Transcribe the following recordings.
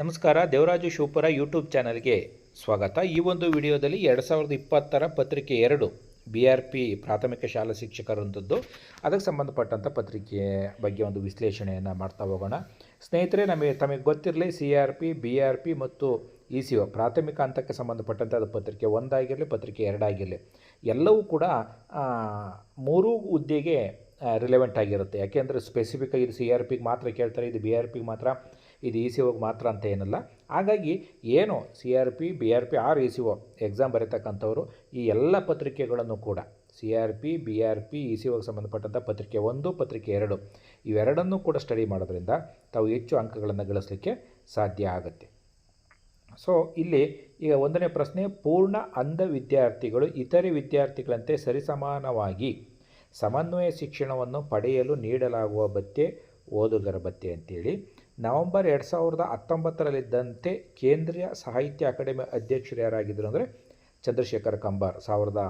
ನಮಸ್ಕಾರ, ದೇವರಾಜು ಶಿವಪುರ ಯೂಟ್ಯೂಬ್ ಚಾನಲ್ಗೆ ಸ್ವಾಗತ. ಈ ಒಂದು ವಿಡಿಯೋದಲ್ಲಿ ಎರಡು ಸಾವಿರದ ಇಪ್ಪತ್ತರ ಪತ್ರಿಕೆ ಎರಡು ಬಿ ಆರ್ ಪಿ ಪ್ರಾಥಮಿಕ ಶಾಲಾ ಶಿಕ್ಷಕರಂಥದ್ದು ಅದಕ್ಕೆ ಸಂಬಂಧಪಟ್ಟಂಥ ಪತ್ರಿಕೆ ಬಗ್ಗೆ ಒಂದು ವಿಶ್ಲೇಷಣೆಯನ್ನು ಮಾಡ್ತಾ ಹೋಗೋಣ. ಸ್ನೇಹಿತರೆ, ನಮಗೆ ತಮಗೆ ಗೊತ್ತಿರಲಿ C R P B R P ಮತ್ತು ಇ ಸಿ ಒ ಪ್ರಾಥಮಿಕ ಹಂತಕ್ಕೆ ಸಂಬಂಧಪಟ್ಟಂಥ ಅದು ಪತ್ರಿಕೆ ಒಂದಾಗಿರಲಿ, ಪತ್ರಿಕೆ ಎರಡಾಗಿರಲಿ, ಎಲ್ಲವೂ ಕೂಡ ಮೂರು ಹುದ್ದೆಗೆ ರಿಲೆವೆಂಟ್ ಆಗಿರುತ್ತೆ. ಯಾಕೆಂದರೆ ಸ್ಪೆಸಿಫಿಕ್ ಇದು ಸಿ ಆರ್ ಪಿಗೆ ಮಾತ್ರ ಕೇಳ್ತಾರೆ, ಇದು ಬಿ ಆರ್ ಪಿಗೆ ಮಾತ್ರ ಇದು ಇ ಸಿ ಒಗೆ ಮಾತ್ರ ಅಂತ ಏನಲ್ಲ. ಹಾಗಾಗಿ ಏನು C R P B R P R E C O exam ಬರೀತಕ್ಕಂಥವರು ಈ ಎಲ್ಲ ಪತ್ರಿಕೆಗಳನ್ನು ಕೂಡ C R P B R P E C ಒಗೆ ಸಂಬಂಧಪಟ್ಟಂಥ ಪತ್ರಿಕೆ ಒಂದು, ಪತ್ರಿಕೆ ಎರಡು ಇವೆರಡನ್ನೂ ಕೂಡ ಸ್ಟಡಿ ಮಾಡೋದ್ರಿಂದ ತಾವು ಹೆಚ್ಚು ಅಂಕಗಳನ್ನು ಗಳಿಸಲಿಕ್ಕೆ ಸಾಧ್ಯ ಆಗುತ್ತೆ. ಸೊ ಇಲ್ಲಿ ಈಗ ಒಂದನೇ ಪ್ರಶ್ನೆ, ಪೂರ್ಣ ಅಂಧ ವಿದ್ಯಾರ್ಥಿಗಳು ಇತರೆ ವಿದ್ಯಾರ್ಥಿಗಳಂತೆ ಸರಿಸಮಾನವಾಗಿ ಸಮನ್ವಯ ಶಿಕ್ಷಣವನ್ನು ಪಡೆಯಲು ನೀಡಲಾಗುವ ಭತ್ಯೆ ಓದುಗರ ಭತ್ಯೆ ಅಂತೇಳಿ. ನವೆಂಬರ್ ಎರಡು ಸಾವಿರದ ಹತ್ತೊಂಬತ್ತರಲ್ಲಿದ್ದಂತೆ ಕೇಂದ್ರೀಯ ಸಾಹಿತ್ಯ ಅಕಾಡೆಮಿ ಅಧ್ಯಕ್ಷರು ಯಾರಾಗಿದ್ದರು ಅಂದರೆ ಚಂದ್ರಶೇಖರ್ ಕಂಬಾರ್ ಸಾವಿರದ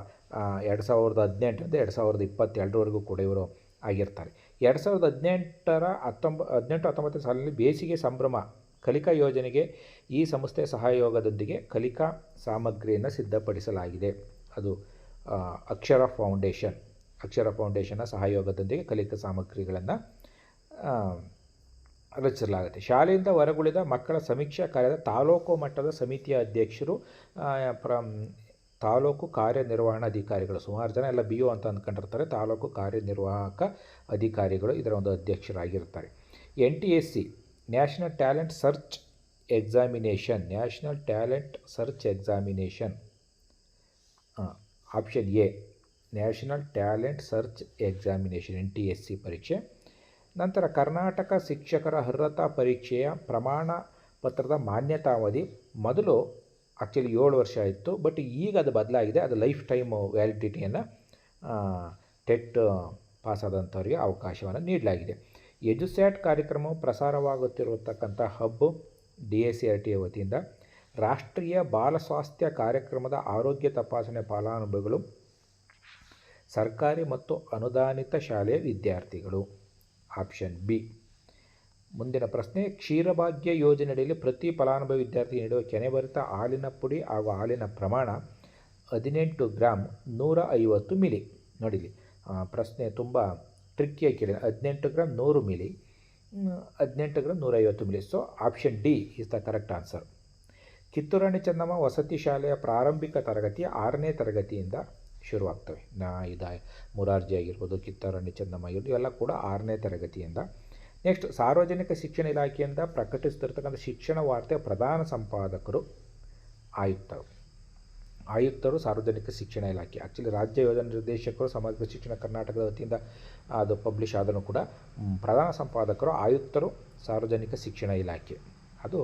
ಎರಡು ಸಾವಿರದ ಹದಿನೆಂಟರಿಂದ ಎರಡು ಸಾವಿರದ ಇಪ್ಪತ್ತೆರಡರವರೆಗೂ ಕೂಡ ಇವರು ಆಗಿರ್ತಾರೆ. ಎರಡು ಸಾವಿರದ ಹದಿನೆಂಟರ ಹತ್ತೊಂಬ, ಹದಿನೆಂಟು ಹತ್ತೊಂಬತ್ತನೇ ಸಾಲಿನಲ್ಲಿ ಬೇಸಿಗೆ ಸಂಭ್ರಮ ಕಲಿಕಾ ಯೋಜನೆಗೆ ಈ ಸಂಸ್ಥೆ ಸಹಯೋಗದೊಂದಿಗೆ ಕಲಿಕಾ ಸಾಮಗ್ರಿಯನ್ನು ಸಿದ್ಧಪಡಿಸಲಾಗಿದೆ. ಅದು ಅಕ್ಷರ ಫೌಂಡೇಶನ್, ಅಕ್ಷರ ಫೌಂಡೇಶನ್ನ ಸಹಯೋಗದೊಂದಿಗೆ ಕಲಿಕಾ ಸಾಮಗ್ರಿಗಳನ್ನು ರಚಿಸಲಾಗುತ್ತೆ ಶಾಲೆಯಿಂದ ಹೊರಗುಳಿದ ಮಕ್ಕಳ ಸಮೀಕ್ಷಾ ಕಾರ್ಯದ ತಾಲೂಕು ಮಟ್ಟದ ಸಮಿತಿಯ ಅಧ್ಯಕ್ಷರು ಪ್ರ ತಾಲೂಕು ಕಾರ್ಯನಿರ್ವಹಣಾಧಿಕಾರಿಗಳು ಸುಮಾರು ಜನ ಎಲ್ಲ ಬಿ ಒ ಅಂತ ಅಂದ್ಕೊಂಡಿರ್ತಾರೆ ತಾಲೂಕು ಕಾರ್ಯನಿರ್ವಾಹಕ ಅಧಿಕಾರಿಗಳು ಇದರ ಒಂದು ಅಧ್ಯಕ್ಷರಾಗಿರ್ತಾರೆ. N T S C, national talent search examination, national talent search examination option A, national talent search examination, N T S C ಪರೀಕ್ಷೆ. ನಂತರ ಕರ್ನಾಟಕ ಶಿಕ್ಷಕರ ಅರ್ಹತಾ ಪರೀಕ್ಷೆಯ ಪ್ರಮಾಣ ಪತ್ರದ ಮಾನ್ಯತಾವಧಿ. ಮೊದಲು ಆ್ಯಕ್ಚುಲಿ ಏಳು ವರ್ಷ ಇತ್ತು ಬಟ್ ಈಗ ಅದು ಬದಲಾಗಿದೆ. ಅದು ಲೈಫ್ ಟೈಮ್ ವ್ಯಾಲಿಡಿಟಿಯನ್ನು ಟೆಟ್ ಪಾಸಾದಂಥವರಿಗೆ ಅವಕಾಶವನ್ನು ನೀಡಲಾಗಿದೆ. ಎಜುಸ್ಯಾಟ್ ಕಾರ್ಯಕ್ರಮವು ಪ್ರಸಾರವಾಗುತ್ತಿರತಕ್ಕಂಥ hub D S C R T ವತಿಯಿಂದ ರಾಷ್ಟ್ರೀಯ ಬಾಲ ಸ್ವಾಸ್ಥ್ಯ ಕಾರ್ಯಕ್ರಮದ ಆರೋಗ್ಯ ತಪಾಸಣೆ ಫಲಾನುಭವಿಗಳು, ಸರ್ಕಾರಿ ಮತ್ತು ಅನುದಾನಿತ ಶಾಲೆಯ ವಿದ್ಯಾರ್ಥಿಗಳು. Option B. ಮುಂದಿನ ಪ್ರಶ್ನೆ, ಕ್ಷೀರಭಾಗ್ಯ ಯೋಜನೆಯಡಿಯಲ್ಲಿ ಪ್ರತಿ ಫಲಾನುಭವಿ ವಿದ್ಯಾರ್ಥಿ ನೀಡುವ ಕೆನೆಭರಿತ ಹಾಲಿನ ಪುಡಿ ಹಾಗೂ ಹಾಲಿನ ಪ್ರಮಾಣ ಹದಿನೆಂಟು ಗ್ರಾಮ್ ನೂರ ಐವತ್ತು ಮಿಲಿ. ನೋಡಿಲಿ ಪ್ರಶ್ನೆ ತುಂಬ ಟ್ರಿಕ್ಕಿಯಾಗಿ ಕೇಳಿದೆ. ಹದಿನೆಂಟು ಗ್ರಾಮ್ ನೂರು ಮಿಲಿ. ಹದಿನೆಂಟು ಗ್ರಾಮ್ ನೂರೈವತ್ತು ml. So option D is the correct answer Kitturani Chennamma ವಸತಿ ಶಾಲೆಯ ಪ್ರಾರಂಭಿಕ ತರಗತಿ, ಆರನೇ ತರಗತಿಯಿಂದ ಶುರುವಾಗ್ತವೆ. ನಾ, ಇದ ಮುರಾರ್ಜಿ ಆಗಿರ್ಬೋದು ಕಿತ್ತಾರಣ್ಯ ಚೆನ್ನಮ್ಮ ಆಗಿರ್ಬೋದು, ಇವೆಲ್ಲ ಕೂಡ ಆರನೇ ತರಗತಿಯಿಂದ. ನೆಕ್ಸ್ಟ್ ಸಾರ್ವಜನಿಕ ಶಿಕ್ಷಣ ಇಲಾಖೆಯಿಂದ ಪ್ರಕಟಿಸ್ತಿರ್ತಕ್ಕಂಥ ಶಿಕ್ಷಣ ವಾರ್ತೆ ಪ್ರಧಾನ ಸಂಪಾದಕರು ಆಯುಕ್ತರು. ಆಯುಕ್ತರು ಸಾರ್ವಜನಿಕ ಶಿಕ್ಷಣ ಇಲಾಖೆ. ಆ್ಯಕ್ಚುಲಿ ರಾಜ್ಯ ಯೋಜನಾ ನಿರ್ದೇಶಕರು ಸಮಗ್ರ ಶಿಕ್ಷಣ ಕರ್ನಾಟಕದ ವತಿಯಿಂದ ಅದು ಪಬ್ಲಿಷ್ ಆದರೂ ಕೂಡ ಪ್ರಧಾನ ಸಂಪಾದಕರು, ಆಯುಕ್ತರು ಸಾರ್ವಜನಿಕ ಶಿಕ್ಷಣ ಇಲಾಖೆ. ಅದು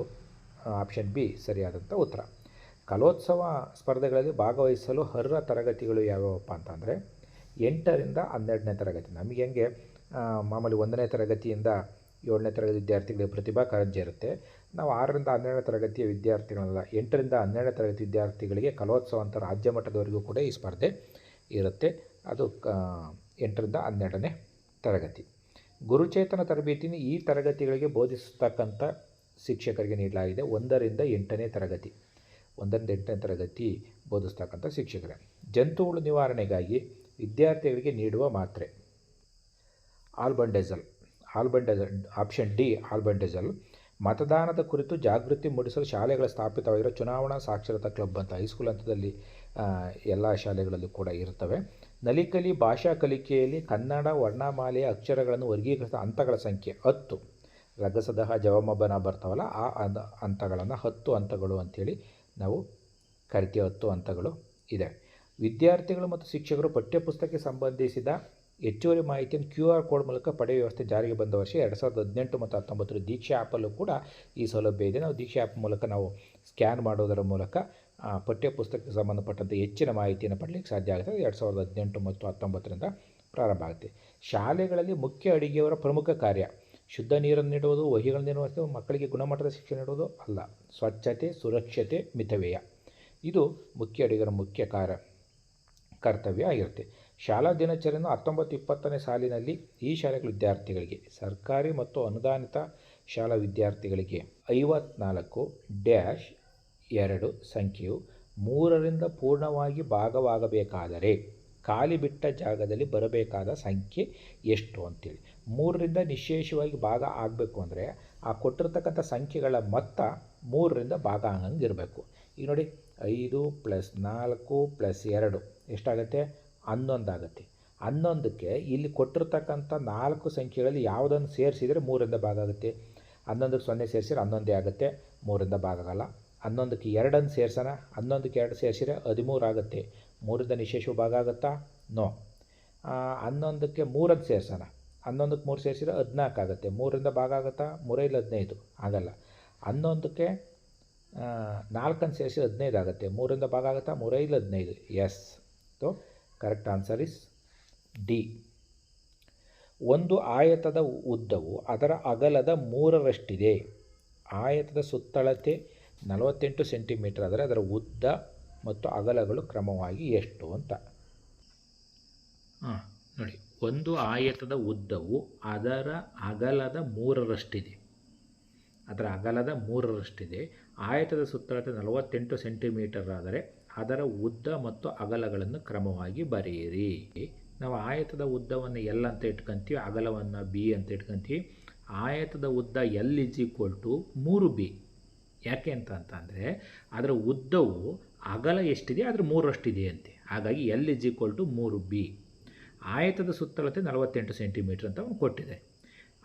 ಆಪ್ಷನ್ ಬಿ ಸರಿಯಾದಂಥ ಉತ್ತರ. ಕಲೋತ್ಸವ ಸ್ಪರ್ಧೆಗಳಲ್ಲಿ ಭಾಗವಹಿಸಲು ಅರ್ಹ ತರಗತಿಗಳು ಯಾವ್ಯಾವಪ್ಪ ಅಂತಂದರೆ ಎಂಟರಿಂದ ಹನ್ನೆರಡನೇ ತರಗತಿ. ನಮಗೆ ಹೆಂಗೆ ಮಾಮೂಲಿ ಒಂದನೇ ತರಗತಿಯಿಂದ ಏಳನೇ ತರಗತಿ ವಿದ್ಯಾರ್ಥಿಗಳಿಗೆ ಪ್ರತಿಭಾ ಕಾರಂಜಿ ಇರುತ್ತೆ. ನಾವು ಆರರಿಂದ ಹನ್ನೆರಡನೇ ತರಗತಿಯ ವಿದ್ಯಾರ್ಥಿಗಳಲ್ಲ, ಎಂಟರಿಂದ ಹನ್ನೆರಡನೇ ತರಗತಿ ವಿದ್ಯಾರ್ಥಿಗಳಿಗೆ ಕಲೋತ್ಸವ ಅಂತ ರಾಜ್ಯ ಮಟ್ಟದವರೆಗೂ ಕೂಡ ಈ ಸ್ಪರ್ಧೆ ಇರುತ್ತೆ. ಅದು ಕ ಎಂಟರಿಂದ ಹನ್ನೆರಡನೇ ತರಗತಿ. ಗುರುಚೇತನ ತರಬೇತಿನ ಈ ತರಗತಿಗಳಿಗೆ ಬೋಧಿಸತಕ್ಕಂಥ ಶಿಕ್ಷಕರಿಗೆ ನೀಡಲಾಗಿದೆ ಒಂದರಿಂದ ಎಂಟನೇ ತರಗತಿ. ಒಂದರಿಂದ ಎಂಟನೇ ತರಗತಿ ಬೋಧಿಸ್ತಕ್ಕಂಥ ಶಿಕ್ಷಕರೇ. ಜಂತುಹುಳು ನಿವಾರಣೆಗಾಗಿ ವಿದ್ಯಾರ್ಥಿಗಳಿಗೆ ನೀಡುವ ಮಾತ್ರೆ. ಆಲ್ಬಂಡೆಜಲ್ ಆಲ್ಬಂಡೆಜಲ್ ಆಪ್ಷನ್ ಡಿ ಆಲ್ಬಂಡೆಜಲ್ ಮತದಾನದ ಕುರಿತು ಜಾಗೃತಿ ಮೂಡಿಸಲು ಶಾಲೆಗಳ ಸ್ಥಾಪಿತವಾಗಿರೋ ಚುನಾವಣಾ ಸಾಕ್ಷರತಾ ಕ್ಲಬ್ ಅಂತ ಹೈಸ್ಕೂಲ್ ಹಂತದಲ್ಲಿ ಎಲ್ಲ ಶಾಲೆಗಳಲ್ಲೂ ಕೂಡ ಇರ್ತವೆ ನಲಿಕಲಿ ಭಾಷಾ ಕಲಿಕೆಯಲ್ಲಿ ಕನ್ನಡ, ವರ್ಣಮಾಲೆಯ ಅಕ್ಷರಗಳನ್ನು ವರ್ಗೀಕರಿಸಿದ ಹಂತಗಳ ಸಂಖ್ಯೆ ಹತ್ತು. ರಗಸದಹ, ಜವಮಬನ ಬರ್ತಾವಲ್ಲ, ಆ ಹಂತಗಳನ್ನು ಹತ್ತು ಹಂತಗಳು ಅಂಥೇಳಿ ನಾವು ಕರಿತೀವಿ ಹತ್ತು ಹಂತಗಳು ಇದೆ. ವಿದ್ಯಾರ್ಥಿಗಳು ಮತ್ತು ಶಿಕ್ಷಕರು ಪಠ್ಯಪುಸ್ತಕಕ್ಕೆ ಸಂಬಂಧಿಸಿದ ಹೆಚ್ಚುವರಿ ಮಾಹಿತಿಯನ್ನು ಕ್ಯೂ ಆರ್ ಕೋಡ್ ಮೂಲಕ ಪಡೆಯುವ ವ್ಯವಸ್ಥೆ ಜಾರಿಗೆ ಬಂದ ವರ್ಷ ಎರಡು ಸಾವಿರದ ಹದಿನೆಂಟು ಮತ್ತು ಹತ್ತೊಂಬತ್ತರ ದೀಕ್ಷಾ ಆ್ಯಪಲ್ಲೂ ಕೂಡ ಈ ಸೌಲಭ್ಯ ಇದೆ. ನಾವು ದೀಕ್ಷಾ ಆ್ಯಪ್ ಮೂಲಕ ನಾವು ಸ್ಕ್ಯಾನ್ ಮಾಡೋದರ ಮೂಲಕ ಪಠ್ಯಪುಸ್ತಕಕ್ಕೆ ಸಂಬಂಧಪಟ್ಟಂತೆ ಹೆಚ್ಚಿನ ಮಾಹಿತಿಯನ್ನು ಪಡಲಿಕ್ಕೆ ಸಾಧ್ಯ ಆಗುತ್ತೆ ಎರಡು ಸಾವಿರದ ಹದಿನೆಂಟು ಮತ್ತು ಹತ್ತೊಂಬತ್ತರಿಂದ ಪ್ರಾರಂಭ ಆಗುತ್ತೆ. ಶಾಲೆಗಳಲ್ಲಿ ಮುಖ್ಯ ಅಡುಗೆಯವರ ಪ್ರಮುಖ ಕಾರ್ಯ ಶುದ್ಧ ನೀರನ್ನು ನೀಡುವುದು, ವಹಿಗಳನ್ನು ನಿರ್ವಹಿಸುವುದು ಮಕ್ಕಳಿಗೆ ಗುಣಮಟ್ಟದ ಶಿಕ್ಷಣ ನೀಡುವುದು ಅಲ್ಲ. ಸ್ವಚ್ಛತೆ, ಸುರಕ್ಷತೆ, ಮಿತವ್ಯಯ. ಇದು ಮುಖ್ಯ ಅಡಿಗರ ಮುಖ್ಯ ಕಾರ್ಯ, ಕರ್ತವ್ಯ ಆಗಿರುತ್ತೆ. ಶಾಲಾ ದಿನಚರಿಯನ್ನು ಹತ್ತೊಂಬತ್ತು ಇಪ್ಪತ್ತನೇ ಸಾಲಿನಲ್ಲಿ ಈ ಶಾಲೆಗಳ ವಿದ್ಯಾರ್ಥಿಗಳಿಗೆ, ಸರ್ಕಾರಿ ಮತ್ತು ಅನುದಾನಿತ ಶಾಲಾ ವಿದ್ಯಾರ್ಥಿಗಳಿಗೆ ಐವತ್ನಾಲ್ಕು ಡ್ಯಾಶ್ ಎರಡು ಸಂಖ್ಯೆಯು ಮೂರರಿಂದ ಪೂರ್ಣವಾಗಿ ಭಾಗವಾಗಬೇಕಾದರೆ, ಖಾಲಿ ಬಿಟ್ಟ ಜಾಗದಲ್ಲಿ ಬರಬೇಕಾದ ಸಂಖ್ಯೆ ಎಷ್ಟು ಅಂತೇಳಿ. ಮೂರರಿಂದ ನಿಶೇಷವಾಗಿ ಭಾಗ ಆಗಬೇಕು ಅಂದರೆ ಆ ಕೊಟ್ಟಿರ್ತಕ್ಕಂಥ ಸಂಖ್ಯೆಗಳ ಮೊತ್ತ ಮೂರರಿಂದ ಭಾಗ ಆಗಂಗೆ ಇರಬೇಕು. ಈಗ ನೋಡಿ, ಐದು ಪ್ಲಸ್ ನಾಲ್ಕು ಪ್ಲಸ್ ಎರಡು ಎಷ್ಟಾಗುತ್ತೆ? ಹನ್ನೊಂದು ಆಗುತ್ತೆ. ಹನ್ನೊಂದಕ್ಕೆ ಇಲ್ಲಿ ಕೊಟ್ಟಿರ್ತಕ್ಕಂಥ ನಾಲ್ಕು ಸಂಖ್ಯೆಗಳಲ್ಲಿ ಯಾವುದನ್ನು ಸೇರಿಸಿದರೆ ಮೂರರಿಂದ ಭಾಗ ಆಗುತ್ತೆ? ಹನ್ನೊಂದಕ್ಕೆ ಸೊನ್ನೆ ಸೇರಿಸಿದ್ರೆ ಹನ್ನೊಂದೇ ಆಗುತ್ತೆ, ಮೂರರಿಂದ ಭಾಗ ಆಗಲ್ಲ. ಹನ್ನೊಂದಕ್ಕೆ ಎರಡನ್ನು ಸೇರಿಸೋಣ. ಹನ್ನೊಂದಕ್ಕೆ ಎರಡು ಸೇರಿಸಿದ್ರೆ ಹದಿಮೂರು ಆಗುತ್ತೆ. ಮೂರರಿಂದ ನಿಶೇಷವು ಭಾಗ ಆಗುತ್ತಾ? ನೋ. ಹನ್ನೊಂದಕ್ಕೆ ಮೂರನ್ನು ಸೇರ್ಸೋಣ. ಹನ್ನೊಂದಕ್ಕೆ ಮೂರು ಸೇರಿಸಿದ್ರೆ ಹದಿನಾಲ್ಕು ಆಗುತ್ತೆ. ಮೂರರಿಂದ ಭಾಗ ಆಗುತ್ತಾ? ಮೂರೈಲಿ ಹದಿನೈದು. ಆಗಲ್ಲ ಹನ್ನೊಂದಕ್ಕೆ ನಾಲ್ಕನ್ನು ಸೇರಿಸಿ ಹದಿನೈದು ಆಗುತ್ತೆ. ಮೂರಿಂದ ಭಾಗ ಆಗುತ್ತಾ? ಮೂರೈಲಿ ಹದಿನೈದು. Yes so correct answer is D ಒಂದು ಆಯತದ ಉದ್ದವು ಅದರ ಅಗಲದ ಮೂರರಷ್ಟಿದೆ. ಆಯತದ ಸುತ್ತಳತೆ ನಲವತ್ತೆಂಟು ಸೆಂಟಿಮೀಟರ್ ಆದರೆ ಅದರ ಉದ್ದ ಮತ್ತು ಅಗಲಗಳು ಕ್ರಮವಾಗಿ ಎಷ್ಟು ಅಂತ. ಹಾಂ, ನೋಡಿ. ಒಂದು ಆಯತದ ಉದ್ದವು ಅದರ ಅಗಲದ ಮೂರರಷ್ಟಿದೆ. ಅದರ ಅಗಲದ ಮೂರರಷ್ಟಿದೆ. ಆಯತದ ಸುತ್ತಳತೆ ನಲವತ್ತೆಂಟು ಸೆಂಟಿಮೀಟರ್ ಆದರೆ ಅದರ ಉದ್ದ ಮತ್ತು ಅಗಲಗಳನ್ನು ಕ್ರಮವಾಗಿ ಬರೆಯಿರಿ. ನಾವು ಆಯತದ ಉದ್ದವನ್ನು ಎಲ್ ಅಂತ ಇಟ್ಕೊಂತೀವಿ, ಅಗಲವನ್ನು ಬಿ ಅಂತ ಇಟ್ಕೊಂತೀವಿ. ಆಯತದ ಉದ್ದ ಎಲ್ ಇಸ್ ಈಕ್ವಲ್ ಟು ಮೂರು ಬಿ. ಯಾಕೆ ಅಂತ ಅಂತಂದರೆ ಅದರ ಉದ್ದವು ಅಗಲ ಎಷ್ಟಿದೆ, ಅದರ ಮೂರಷ್ಟಿದೆಯಂತೆ ಹಾಗಾಗಿ ಎಲ್ ಇಸ್ ಈಕ್ವಲ್ ಟು ಮೂರು ಬಿ. ಆಯತದ ಸುತ್ತಳತೆ ನಲವತ್ತೆಂಟು ಸೆಂಟಿಮೀಟ್ರ್ ಅಂತ ಅವನು ಕೊಟ್ಟಿದೆ.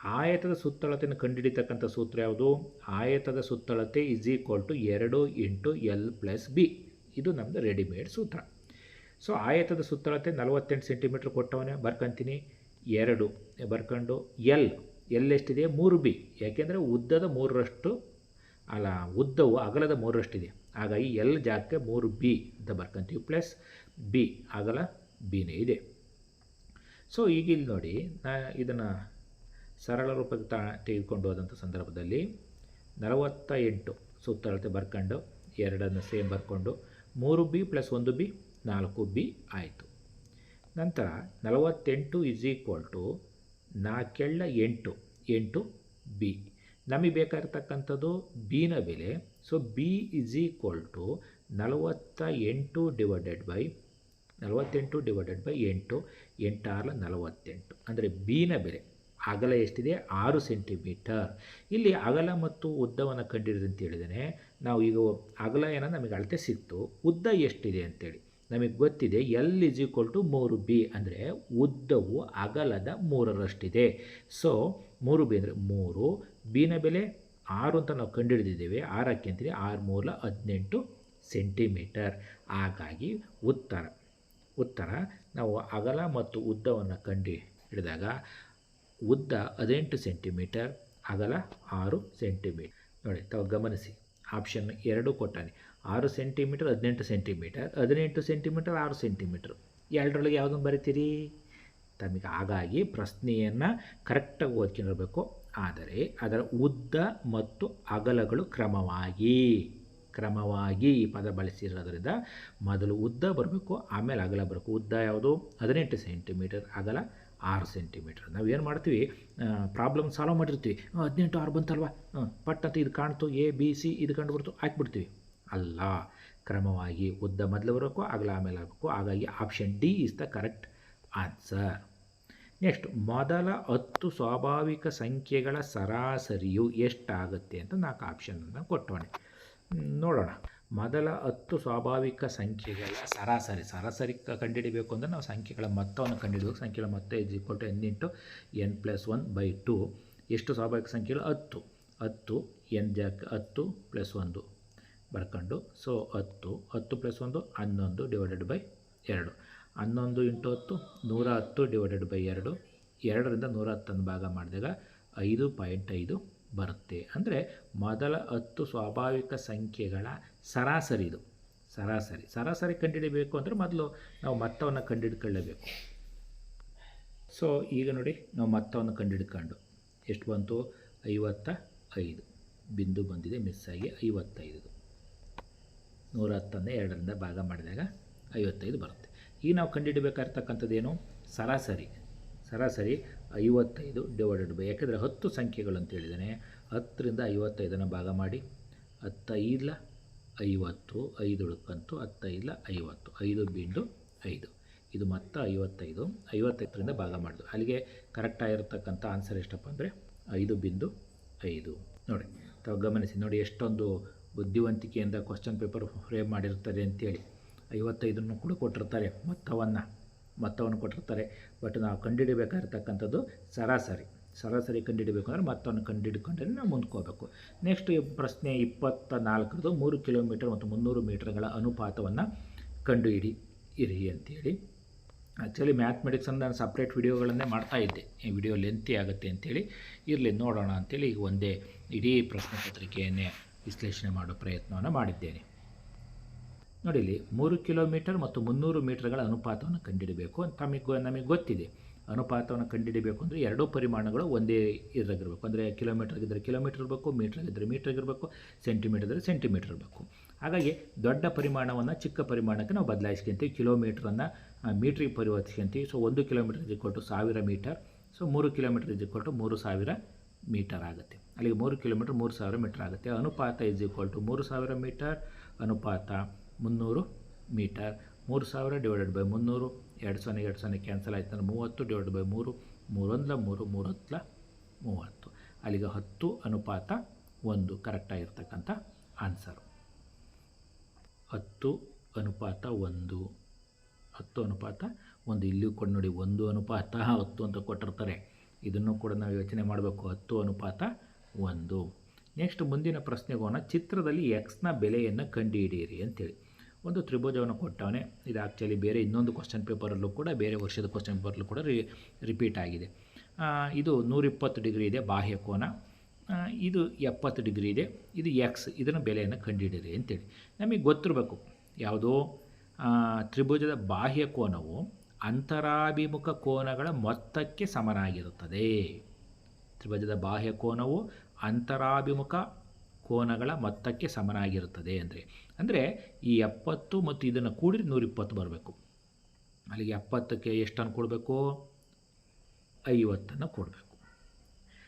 ಆಯತದ ಸುತ್ತಳತೆಯನ್ನು ಕಂಡುಹಿಡಿತಕ್ಕಂಥ ಸೂತ್ರ ಯಾವುದು? ಆಯತದ ಸುತ್ತಳತೆ ಇಸ್ ಈಕ್ವಲ್ ಟು ಎರಡು ಇಂಟು ಎಲ್ ಪ್ಲಸ್ ಬಿ ಇದು ನಮ್ಮದು ರೆಡಿಮೇಡ್ ಸೂತ್ರ. ಸೊ ಆಯತದ ಸುತ್ತಳತೆ ನಲವತ್ತೆಂಟು ಸೆಂಟಿಮೀಟ್ರ್ ಕೊಟ್ಟವನೇ ಬರ್ಕೊಂತೀನಿ. ಎರಡು ಬರ್ಕೊಂಡು ಎಲ್ ಎಲ್ ಎಷ್ಟಿದೆ? ಮೂರು ಬಿ ಯಾಕೆಂದರೆ ಉದ್ದದ ಮೂರರಷ್ಟು, ಅಲ್ಲ, ಉದ್ದವು ಅಗಲದ ಮೂರರಷ್ಟಿದೆ. ಹಾಗಾಗಿ ಎಲ್ ಜಾಗಕ್ಕೆ ಮೂರು ಬಿ ಅಂತ ಬರ್ಕೊಂತೀವಿ. ಪ್ಲಸ್ ಬಿ ಅಗಲ ಬಿನೇ ಇದೆ. ಸೊ ಈಗ ಇಲ್ಲಿ ನೋಡಿ, ನಾ ಇದನ್ನು ಸರಳ ರೂಪಕ್ಕೆ ತಾ, ತೆಗೆದುಕೊಂಡು ಹೋದಂಥ ಸಂದರ್ಭದಲ್ಲಿ ನಲವತ್ತ ಎಂಟು ಸುತ್ತಳತೆ ಬರ್ಕೊಂಡು, ಎರಡನ್ನು ಸೇಮ್ ಬರ್ಕೊಂಡು, ಮೂರು ಬಿ ಪ್ಲಸ್ ಒಂದು ಬಿ, ನಾಲ್ಕು ಬಿ ಆಯಿತು. ನಂತರ ನಲವತ್ತೆಂಟು ಇಸ್ ಈಕ್ವಲ್ ಟು ನಾಲ್ಕೆಳ್ಳ ಎಂಟು ಎಂಟು ಬಿ. ನಮಗೆ ಬೇಕಾಗಿರ್ತಕ್ಕಂಥದ್ದು ಬಿನ ಬೆಲೆ. So B is equal to ನಲವತ್ತ ಎಂಟು ಡಿವೈಡೆಡ್ ಬೈ ನಲವತ್ತೆಂಟು ಡಿವೈಡೆಡ್ ಬೈ ಎಂಟು ಎಂಟಾರು ನಲವತ್ತೆಂಟು. ಅಂದರೆ ಬೀನ ಬೆಲೆ. ಅಗಲ ಎಷ್ಟಿದೆ? ಆರು ಸೆಂಟಿಮೀಟರ್ ಇಲ್ಲಿ ಅಗಲ ಮತ್ತು ಉದ್ದವನ್ನು ಕಂಡಿಡಿದು ಅಂತ ಹೇಳಿದರೆ ನಾವು ಈಗ ಅಗಲ ಏನೋ ನಮಗೆ ಅಳತೆ ಸಿಕ್ತು. ಉದ್ದ ಎಷ್ಟಿದೆ ಅಂತೇಳಿ. ನಮಗೆ ಗೊತ್ತಿದೆ ಎಲ್ ಇಸ್ ಈಕ್ವಲ್ ಟು ಮೂರು ಬಿ ಅಂದರೆ ಉದ್ದವು ಅಗಲದ ಮೂರರಷ್ಟಿದೆ. ಸೊ ಮೂರು ಬಿ ಅಂದರೆ ಮೂರು. ಬಿನ ಬೆಲೆ ಆರು ಅಂತ ನಾವು ಕಂಡುಹಿಡಿದಿದ್ದೇವೆ ಆರಕ್ಕೆ ಅಂತೀವಿ ಆರು ಮೂಲ ಹದಿನೆಂಟು ಸೆಂಟಿಮೀಟರ್ ಹಾಗಾಗಿ ಉತ್ತರ. ಉತ್ತರ, ನಾವು ಅಗಲ ಮತ್ತು ಉದ್ದವನ್ನು ಕಂಡು ಹಿಡಿದಾಗ ಉದ್ದ ಹದಿನೆಂಟು ಸೆಂಟಿಮೀಟರ್, ಅಗಲ ಆರು ಸೆಂಟಿಮೀಟರ್. ನೋಡಿ, ತಾವು ಗಮನಿಸಿ. ಆಪ್ಷನ್ ಎರಡು ಕೊಟ್ಟಾನೆ. ಆರು ಸೆಂಟಿಮೀಟರ್, ಹದಿನೆಂಟು ಸೆಂಟಿಮೀಟರ್ ಹದಿನೆಂಟು ಸೆಂಟಿಮೀಟರ್, ಆರು ಸೆಂಟಿಮೀಟ್ರ್. ಎರಡರೊಳಗೆ ಯಾವುದನ್ನು ಬರಿತೀರಿ? ತಮಗೆ ಹಾಗಾಗಿ ಪ್ರಶ್ನೆಯನ್ನು ಕರೆಕ್ಟಾಗಿ ಓದ್ಕೊಂಡಿರಬೇಕು. ಆದರೆ ಅದರ ಉದ್ದ ಮತ್ತು ಅಗಲಗಳು ಕ್ರಮವಾಗಿ ಕ್ರಮವಾಗಿ ಈ ಪದ ಬಳಸಿರೋದ್ರಿಂದ ಮೊದಲು ಉದ್ದ ಬರಬೇಕು, ಆಮೇಲೆ ಅಗಲ ಬರಬೇಕು. ಉದ್ದ ಯಾವುದು? ಹದಿನೆಂಟು ಸೆಂಟಿಮೀಟರ್, ಅಗಲ ಆರು ಸೆಂಟಿಮೀಟರ್. ನಾವು ಏನು ಮಾಡ್ತೀವಿ? ಪ್ರಾಬ್ಲಮ್ ಸಾಲ್ವ್ ಮಾಡಿರ್ತೀವಿ. ಹದಿನೆಂಟು ಆರು ಬಂತಲ್ವಾ? ಪಟ್ ಅಂತ ಇದು ಕಾಣ್ತು ಎ ಬಿ ಸಿ ಇದು ಕಂಡು ಬರ್ತು ಹಾಕ್ಬಿಡ್ತೀವಿ. ಅಲ್ಲ, ಕ್ರಮವಾಗಿ ಉದ್ದ ಮೊದಲು ಬರಬೇಕು, ಅಗಲ ಆಮೇಲೆ ಆಗಬೇಕು ಹಾಗಾಗಿ option D is the correct answer next ಮೊದಲ ಹತ್ತು ಸ್ವಾಭಾವಿಕ ಸಂಖ್ಯೆಗಳ ಸರಾಸರಿಯು ಎಷ್ಟಾಗುತ್ತೆ ಅಂತ ನಾಲ್ಕು ಆಪ್ಷನನ್ನು ಕೊಟ್ಟವನೆ ನೋಡೋಣ. ಮೊದಲ ಹತ್ತು ಸ್ವಾಭಾವಿಕ ಸಂಖ್ಯೆಗಳ ಸರಾಸರಿ. ಸರಾಸರಿ ಕಂಡುಹಿಡಿಬೇಕು ಅಂದರೆ ನಾವು ಸಂಖ್ಯೆಗಳ ಮೊತ್ತವನ್ನು ಕಂಡುಹಿಡಬೇಕು. ಸಂಖ್ಯೆಗಳ ಮೊತ್ತ is equal to N into N plus one by two ಎಷ್ಟು ಸ್ವಾಭಾವಿಕ ಸಂಖ್ಯೆಗಳು? ಹತ್ತು. ಹತ್ತು ಎನ್ ಜಾಕ್ ಹತ್ತು ಪ್ಲಸ್ ಒಂದು ಬರ್ಕೊಂಡು ಸೊ ಹತ್ತು. ಹತ್ತು ಪ್ಲಸ್ ಒಂದು, ಹನ್ನೊಂದು ಡಿವೈಡೆಡ್ ಬೈ ಎರಡು. ಹನ್ನೊಂದು ಇಂಟು ಹತ್ತು, ನೂರ ಹತ್ತು ಡಿವೈಡೆಡ್ ಬೈ ಎರಡು. ಎರಡರಿಂದ ನೂರ ಹತ್ತನ್ನು ಭಾಗ ಮಾಡಿದಾಗ ಐದು ಪಾಯಿಂಟ್ ಐದು. ಬರುತ್ತೆ. ಅಂದರೆ ಮೊದಲ ಹತ್ತು ಸ್ವಾಭಾವಿಕ ಸಂಖ್ಯೆಗಳ ಸರಾಸರಿ ಇದು. ಸರಾಸರಿ. ಸರಾಸರಿ ಕಂಡುಹಿಡಿಬೇಕು ಅಂದರೆ ಮೊದಲು ನಾವು ಮೊತ್ತವನ್ನು ಕಂಡುಹಿಡ್ಕೊಳ್ಳೇಬೇಕು. ಸೊ ಈಗ ನೋಡಿ ನಾವು ಮೊತ್ತವನ್ನು ಕಂಡುಹಿಡ್ಕೊಂಡು. ಎಷ್ಟು ಬಂತು? ಐವತ್ತ ಐದು. ಬಿಂದು ಬಂದಿದೆ ಮಿಸ್ ಆಗಿ ಐವತ್ತೈದು ನೂರ ಹತ್ತನ್ನು ಎರಡರಿಂದ ಭಾಗ ಮಾಡಿದಾಗ ಐವತ್ತೈದು ಬರುತ್ತೆ. ಈಗ ನಾವು ಕಂಡುಹಿಡಬೇಕಾಗಿರ್ತಕ್ಕಂಥದ್ದೇನು ಸರಾಸರಿ. ಸರಾಸರಿ ಐವತ್ತೈದು ಡಿವೈಡೆಡ್ ಬೈ ಯಾಕೆಂದರೆ ಹತ್ತು ಸಂಖ್ಯೆಗಳು ಅಂತ ಹೇಳಿದ್ದಾನೆ ಹತ್ತರಿಂದ ಐವತ್ತೈದನ್ನು ಭಾಗ ಮಾಡಿ, ಹತ್ತೈದಲ ಐವತ್ತು, ಐದು ಉಳ್ಕಂತು ಹತ್ತೈದಲ ಐವತ್ತು, ಐದು ಬಿಂಡು ಐದು. ಇದು ಮತ್ತೆ ಐವತ್ತೈದು, ಐವತ್ತೈದರಿಂದ ಭಾಗ ಮಾಡಿದ್ರು ಅಲ್ಲಿಗೆ ಕರೆಕ್ಟಾಗಿರ್ತಕ್ಕಂಥ ಆನ್ಸರ್ ಎಷ್ಟಪ್ಪ ಅಂದರೆ ಐದು ಬಿಂದು ಐದು. ನೋಡಿ, ತಾವು ಗಮನಿಸಿ, ನೋಡಿ ಎಷ್ಟೊಂದು ಬುದ್ಧಿವಂತಿಕೆಯಿಂದ ಕ್ವಶನ್ ಪೇಪರ್ ಫ್ರೇಮ್ ಮಾಡಿರ್ತಾರೆ ಅಂತೇಳಿ. ಐವತ್ತೈದನ್ನು ಕೂಡ ಕೊಟ್ಟಿರ್ತಾರೆ ಮೊತ್ತವನ್ನು. ಮೊತ್ತವನ್ನು ಕೊಟ್ಟಿರ್ತಾರೆ. ಬಟ್ ನಾವು ಕಂಡುಹಿಡಿಬೇಕಾಗಿರ್ತಕ್ಕಂಥದ್ದು ಸರಾಸರಿ. ಸರಾಸರಿ ಕಂಡುಹಿಡಬೇಕು ಅಂದರೆ ಮೊತ್ತವನ್ನು ಕಂಡುಹಿಡ್ಕೊಂಡ್ರೆ ನಾವು ಮುಂದ್ಕೋಬೇಕು ನೆಕ್ಸ್ಟ್ ಪ್ರಶ್ನೆ ಇಪ್ಪತ್ತ ನಾಲ್ಕರದು ಮೂರು ಕಿಲೋಮೀಟರ್ ಮತ್ತು ಮುನ್ನೂರು ಮೀಟರ್ಗಳ ಅನುಪಾತವನ್ನು ಕಂಡುಹಿಡಿ, ಇರಿ ಅಂತೇಳಿ. ಆ್ಯಕ್ಚುಲಿ ಮ್ಯಾಥಮೆಟಿಕ್ಸನ್ನು ನಾನು ಸಪ್ರೇಟ್ ವಿಡಿಯೋಗಳನ್ನೇ ಮಾಡ್ತಾ ಇದ್ದೆ. ಈ ವಿಡಿಯೋ ಲೆಂತಿ ಆಗುತ್ತೆ ಅಂತೇಳಿ. ಇರಲಿ, ನೋಡೋಣ ಅಂತೇಳಿ ಈಗ ಒಂದೇ ಇಡೀ ಪ್ರಶ್ನೆ ಪತ್ರಿಕೆಯನ್ನೇ ವಿಶ್ಲೇಷಣೆ ಮಾಡೋ ಪ್ರಯತ್ನವನ್ನು ಮಾಡಿದ್ದೇನೆ. ನೋಡಿ ಇಲ್ಲಿ ಮೂರು ಕಿಲೋಮೀಟರ್ ಮತ್ತು ಮುನ್ನೂರು ಮೀಟರ್ಗಳ ಅನುಪಾತವನ್ನು ಕಂಡುಹಿಡಬೇಕು ಅಂತ ನಮಗೆ ನಮಗೆ ಗೊತ್ತಿದೆ. ಅನುಪಾತವನ್ನು ಕಂಡುಹಿಡಬೇಕು ಅಂದರೆ ಎರಡೂ ಪರಿಮಾಣಗಳು ಒಂದೇ ಇರಬೇಕು ಅಂದರೆ ಕಿಲೋಮೀಟರ್ ಇದ್ದರೆ ಕಿಲೋಮೀಟರ್ ಇರಬೇಕು ಮೀಟರ್ ಇದ್ದರೆ ಮೀಟರ್ ಇರಬೇಕು ಸೆಂಟಿಮೀಟರ್ ಇದ್ದರೆ ಸೆಂಟಿಮೀಟರ್ ಇರಬೇಕು. ಹಾಗಾಗಿ ದೊಡ್ಡ ಪರಿಮಾಣವನ್ನು ಚಿಕ್ಕ ಪರಿಮಾಣಕ್ಕೆ ನಾವು ಬದಲಾಯಿಸ್ಕೊಂತೀವಿ. ಕಿಲೋಮೀಟ್ರನ್ನು ಮೀಟ್ರಿಗೆ ಪರಿವರ್ತಿಸ್ಕೊಂತೀವಿ. ಸೊ, ಒಂದು ಕಿಲೋಮೀಟರ್ ಇಸ್ ಟು ಸಾವಿರ ಮೀಟರ್. ಸೊ, ಮೂರು ಕಿಲೋಮೀಟರ್ ಇಸ್ ಟು ಮೂರು ಸಾವಿರ ಮೀಟರ್ ಆಗುತ್ತೆ. ಅಲ್ಲಿಗೆ ಮೂರು ಕಿಲೋಮೀಟರ್ ಮೂರು ಸಾವಿರ ಮೀಟರ್ ಆಗುತ್ತೆ. ಅನುಪಾತ ಇಸ್ ಈಕ್ವಲ್ ಟು ಮೂರು ಸಾವಿರ ಮೀಟರ್. ಅನುಪಾತ ಮುನ್ನೂರು ಮೀಟರ್. ಮೂರು ಸಾವಿರ ಡಿವೈಡೆಡ್ ಬೈ ಮುನ್ನೂರು. ಎರಡು ಸೊನ್ನೆ ಎರಡು ಸೊನ್ನೆ ಕ್ಯಾನ್ಸಲ್ ಆಯ್ತು ಅಂದರೆ ಮೂವತ್ತು ಡಿವೈಡ್ ಬೈ ಮೂರು. ಮೂರೊಂದಲ ಮೂರು, ಮೂರೊತ್ತಲ ಮೂವತ್ತು. ಅಲ್ಲಿಗೆ ಹತ್ತು ಅನುಪಾತ ಒಂದು. ಕರೆಕ್ಟಾಗಿರ್ತಕ್ಕಂಥ ಆನ್ಸರು ಹತ್ತು ಅನುಪಾತ ಒಂದು. ಹತ್ತು ಅನುಪಾತ ಒಂದು. ಇಲ್ಲಿಯೂ ಕೂಡ ನೋಡಿ, ಒಂದು ಅನುಪಾತ ಹತ್ತು ಅಂತ ಕೊಟ್ಟಿರ್ತಾರೆ. ಇದನ್ನು ಕೂಡ ನಾವು ಯೋಚನೆ ಮಾಡಬೇಕು. ಹತ್ತು ಅನುಪಾತ ಒಂದು. ನೆಕ್ಸ್ಟ್ ಮುಂದಿನ ಪ್ರಶ್ನೆಗೋಣ. ಚಿತ್ರದಲ್ಲಿ ಎಕ್ಸ್ನ ಬೆಲೆಯನ್ನು ಕಂಡುಹಿಡಿಯಿರಿ ಅಂತೇಳಿ. ಒಂದು ತ್ರಿಭುಜವನ್ನು ಕೊಟ್ಟವನೇ. ಇದು ಆ್ಯಕ್ಚುಲಿ ಬೇರೆ ಇನ್ನೊಂದು ಕ್ವಶನ್ ಪೇಪರಲ್ಲೂ ಕೂಡ, ಬೇರೆ ವರ್ಷದ ಕ್ವಶನ್ ಪೇಪರಲ್ಲೂ ಕೂಡ ರಿ ರಿಪೀಟ್ ಆಗಿದೆ. ಇದು ನೂರಿಪ್ಪತ್ತು ಡಿಗ್ರಿ ಇದೆ ಬಾಹ್ಯ ಕೋನ. ಇದು ಎಪ್ಪತ್ತು ಡಿಗ್ರಿ ಇದೆ. ಇದು ಎಕ್ಸ್ ಇದನ್ನು ಬೆಲೆಯನ್ನು ಕಂಡುಹಿಡಿಯಿರಿ ಅಂತೇಳಿ. ನಮಗೆ ಗೊತ್ತಿರಬೇಕು, ಯಾವುದೋ ತ್ರಿಭುಜದ ಬಾಹ್ಯ ಕೋನವು ಅಂತರಾಭಿಮುಖ ಕೋನಗಳ ಮೊತ್ತಕ್ಕೆ ಸಮನಾಗಿರುತ್ತದೆ. ತ್ರಿಭುಜದ ಬಾಹ್ಯ ಕೋನವು ಅಂತರಾಭಿಮುಖ ಕೋನಗಳ ಮೊತ್ತಕ್ಕೆ ಸಮನಾಗಿರುತ್ತದೆ ಅಂದರೆ ಅಂದರೆ ಈ ಎಪ್ಪತ್ತು ಮತ್ತು ಇದನ್ನು ಕೂಡಿದ್ರೆ ನೂರಿಪ್ಪತ್ತು ಬರಬೇಕು. ಅಲ್ಲಿಗೆ ಎಪ್ಪತ್ತಕ್ಕೆ ಎಷ್ಟನ್ನು ಕೊಡಬೇಕು? ಐವತ್ತನ್ನು ಕೊಡಬೇಕು.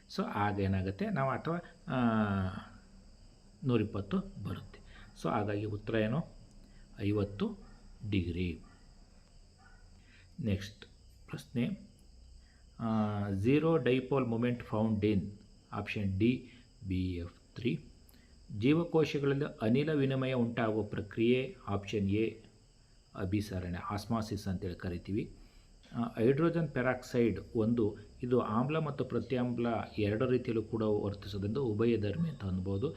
ಸೊ ಆಗ ಏನಾಗುತ್ತೆ? ನಾವು ಅಥವಾ ನೂರಿಪ್ಪತ್ತು ಬರುತ್ತೆ. ಸೊ ಹಾಗಾಗಿ ಉತ್ತರ ಏನು? ಐವತ್ತು ಡಿಗ್ರಿ. ನೆಕ್ಸ್ಟ್ ಪ್ರಶ್ನೆ. Zero dipole moment found in option D B F three ಜೀವಕೋಶಗಳಲ್ಲಿ ಅನಿಲ ವಿನಿಮಯ ಉಂಟಾಗುವ ಪ್ರಕ್ರಿಯೆ ಆಪ್ಷನ್ ಎ ಅಭಿಸರಣೆ ಆಸ್ಮಾಸಿಸ್ ಅಂತೇಳಿ ಕರಿತೀವಿ. ಹೈಡ್ರೋಜನ್ ಪೆರಾಕ್ಸೈಡ್ ಒಂದು, ಇದು ಆಮ್ಲ ಮತ್ತು ಪ್ರತ್ಯಾಮ್ಲ ಎರಡು ರೀತಿಯಲ್ಲೂ ಕೂಡ ವರ್ತಿಸೋದ್ರಿಂದ ಉಭಯಧರ್ಮಿ ಅಂತ ಅನ್ಬೋದು.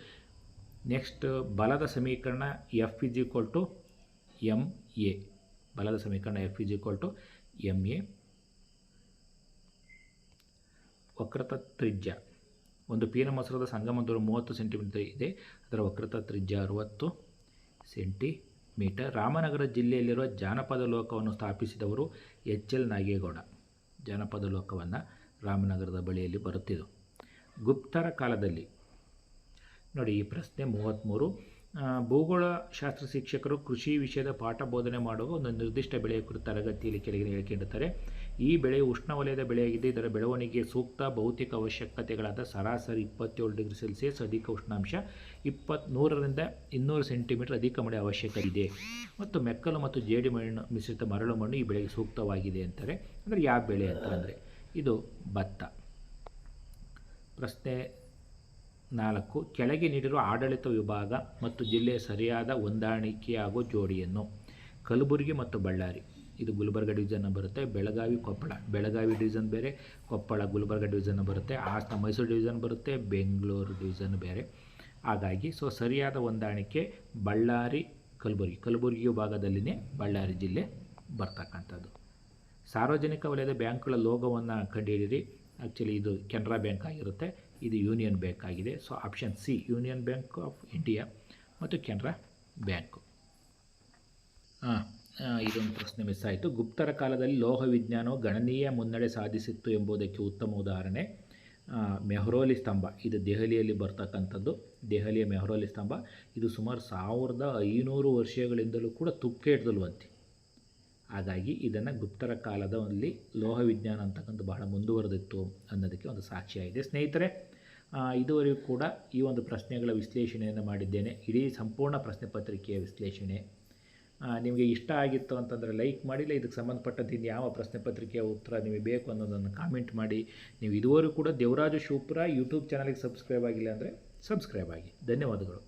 ನೆಕ್ಸ್ಟ್ ಬಲದ ಸಮೀಕರಣ F is equal to M A ಬಲದ ಸಮೀಕರಣ F is equal to M A ವಕ್ರತ ತ್ರಿಜ್ಯ. ಒಂದು ಪೀನ ಮೊಸರದ ಸಂಗಮ ದೂರ ಮೂವತ್ತು ಸೆಂಟಿಮೀಟರ್ ಇದೆ. ಅದರ ವಕ್ರತ ತ್ರಿಜ್ಯ ಅರುವತ್ತು ಸೆಂಟಿಮೀಟರ್. ರಾಮನಗರ ಜಿಲ್ಲೆಯಲ್ಲಿರುವ ಜಾನಪದ ಲೋಕವನ್ನು ಸ್ಥಾಪಿಸಿದವರು ಎಚ್ ಎಲ್ ನಾಗೇಗೌಡ. ಜಾನಪದ ಲೋಕವನ್ನು ರಾಮನಗರದ ಬಳಿಯಲ್ಲಿ ಬರುತ್ತಿದ್ದು. ಗುಪ್ತರ ಕಾಲದಲ್ಲಿ ನೋಡಿ, ಈ ಪ್ರಶ್ನೆ ಮೂವತ್ತ್ಮೂರು ಭೂಗೋಳ ಶಾಸ್ತ್ರ ಶಿಕ್ಷಕರು ಕೃಷಿ ವಿಷಯದ ಪಾಠ ಬೋಧನೆ ಮಾಡುವ ಒಂದು ನಿರ್ದಿಷ್ಟ ಬೆಳೆಯ ಕುರಿತು ತರಗತಿಯಲ್ಲಿ ಕೆಳಗಿನ ಈ ಬೆಳೆ ಉಷ್ಣವಲಯದ ಬೆಳೆಯಾಗಿದೆ. ಇದರ ಬೆಳವಣಿಗೆ ಸೂಕ್ತ ಭೌತಿಕ ಅವಶ್ಯಕತೆಗಳಾದ ಸರಾಸರಿ ಇಪ್ಪತ್ತೇಳು ಡಿಗ್ರಿ ಸೆಲ್ಸಿಯಸ್ ಅಧಿಕ ಉಷ್ಣಾಂಶ ಇಪ್ಪತ್ತ್ ನೂರರಿಂದ ಇನ್ನೂರು ಸೆಂಟಿಮೀಟರ್ ಅಧಿಕ ಮಳೆ ಅವಶ್ಯಕ ಇದೆ. ಮತ್ತು ಮೆಕ್ಕಲು ಮತ್ತು ಜೇಡಿ ಮಣ್ಣು, ಮಿಶ್ರಿತ ಮರಳು ಮಣ್ಣು ಈ ಬೆಳೆಗೆ ಸೂಕ್ತವಾಗಿದೆ ಅಂತಾರೆ ಅಂದರೆ ಯಾವ ಬೆಳೆ ಅಂತ ಅಂದರೆ ಇದು ಭತ್ತ. ಪ್ರಶ್ನೆ ನಾಲ್ಕು, ಕೆಳಗೆ ನೀಡಿರುವ ಆಡಳಿತ ವಿಭಾಗ ಮತ್ತು ಜಿಲ್ಲೆಯ ಸರಿಯಾದ ಹೊಂದಾಣಿಕೆ ಹಾಗೂ ಜೋಡಿಯನ್ನು ಕಲಬುರಗಿ ಮತ್ತು ಬಳ್ಳಾರಿ. ಇದು ಗುಲ್ಬರ್ಗ ಡಿವಿಷನ್ ಬರುತ್ತೆ. ಬೆಳಗಾವಿ, ಕೊಪ್ಪಳ. ಬೆಳಗಾವಿ ಡಿವಿಷನ್ ಬೇರೆ, ಕೊಪ್ಪಳ, ಗುಲ್ಬರ್ಗ ಡಿವಿಷನ್ ಬರುತ್ತೆ. ಹಾಸನ, ಮೈಸೂರು ಡಿವಿಷನ್ ಬರುತ್ತೆ. ಬೆಂಗಳೂರು ಡಿವಿಷನ್ ಬೇರೆ. ಹಾಗಾಗಿ ಸೊ ಸರಿಯಾದ ಹೊಂದಾಣಿಕೆ ಬಳ್ಳಾರಿ, ಕಲಬುರಗಿ. ಕಲಬುರಗಿ ಭಾಗದಲ್ಲಿನೇ ಬಳ್ಳಾರಿ ಜಿಲ್ಲೆ ಬರ್ತಕ್ಕಂಥದ್ದು. ಸಾರ್ವಜನಿಕ ವಲಯದ ಬ್ಯಾಂಕ್ಗಳ ಲೋಗೋವನ್ನು ಕಂಡುಹಿಡಿಯಿರಿ. ಆ್ಯಕ್ಚುಲಿ ಇದು ಕೆನರಾ ಬ್ಯಾಂಕ್ ಆಗಿರುತ್ತೆ. ಇದು ಯೂನಿಯನ್ ಬ್ಯಾಂಕ್ ಆಗಿದೆ. So option C union bank of India ಮತ್ತು ಕೆನರಾ ಬ್ಯಾಂಕು. ಹಾಂ. ಇದೊಂದು ಪ್ರಶ್ನೆ ಮಿಸ್ ಆಯಿತು. ಗುಪ್ತರ ಕಾಲದಲ್ಲಿ ಲೋಹ ವಿಜ್ಞಾನವು ಗಣನೀಯ ಮುನ್ನಡೆ ಸಾಧಿಸಿತ್ತು ಎಂಬುದಕ್ಕೆ ಉತ್ತಮ ಉದಾಹರಣೆ. ಮೆಹರೋಲಿ ಸ್ತಂಭ. ಇದು ದೆಹಲಿಯಲ್ಲಿ ಬರ್ತಕ್ಕಂಥದ್ದು. ದೆಹಲಿಯ ಮೆಹ್ರೋಲಿ ಸ್ತಂಭ. ಇದು ಸುಮಾರು ಸಾವಿರದ ಐನೂರು ವರ್ಷಗಳಿಂದಲೂ ಕೂಡ ತುಕ್ಕೆ ಹಿಡ್ದಲ್ವಂತೆ ಹಾಗಾಗಿ ಇದನ್ನು ಗುಪ್ತರ ಕಾಲದಲ್ಲಿ ಲೋಹ ವಿಜ್ಞಾನ ಅಂತಕ್ಕಂಥ ಬಹಳ ಮುಂದುವರೆದಿತ್ತು ಅನ್ನೋದಕ್ಕೆ ಒಂದು ಸಾಕ್ಷಿಯಾಗಿದೆ ಸ್ನೇಹಿತರೆ ಇದುವರೆಗೂ ಕೂಡ ಈ ಒಂದು ಪ್ರಶ್ನೆಗಳ ವಿಶ್ಲೇಷಣೆಯನ್ನು ಮಾಡಿದ್ದೇನೆ. ಇಡೀ ಸಂಪೂರ್ಣ ಪ್ರಶ್ನೆ ಪತ್ರಿಕೆಯ ವಿಶ್ಲೇಷಣೆ. ನಿಮಗೆ ಇಷ್ಟ ಆಗಿತ್ತು ಅಂತಂದರೆ ಲೈಕ್ ಮಾಡಿ, ಇಲ್ಲ ಇದಕ್ಕೆ ಸಂಬಂಧಪಟ್ಟದ್ದು ಇನ್ನು ಯಾವ ಪ್ರಶ್ನೆ ಪತ್ರಿಕೆಯ ಉತ್ತರ ನಿಮಗೆ ಬೇಕು ಅನ್ನೋದನ್ನು ಕಾಮೆಂಟ್ ಮಾಡಿ. ನೀವು ಇದುವರೆಗೂ ಕೂಡ ದೇವರಾಜು ಶಿವಪುರ ಯೂಟ್ಯೂಬ್ ಚಾನಲಿಗೆ ಸಬ್ಸ್ಕ್ರೈಬ್ ಆಗಿಲ್ಲ ಅಂದರೆ ಸಬ್ಸ್ಕ್ರೈಬ್ ಆಗಿ. ಧನ್ಯವಾದಗಳು.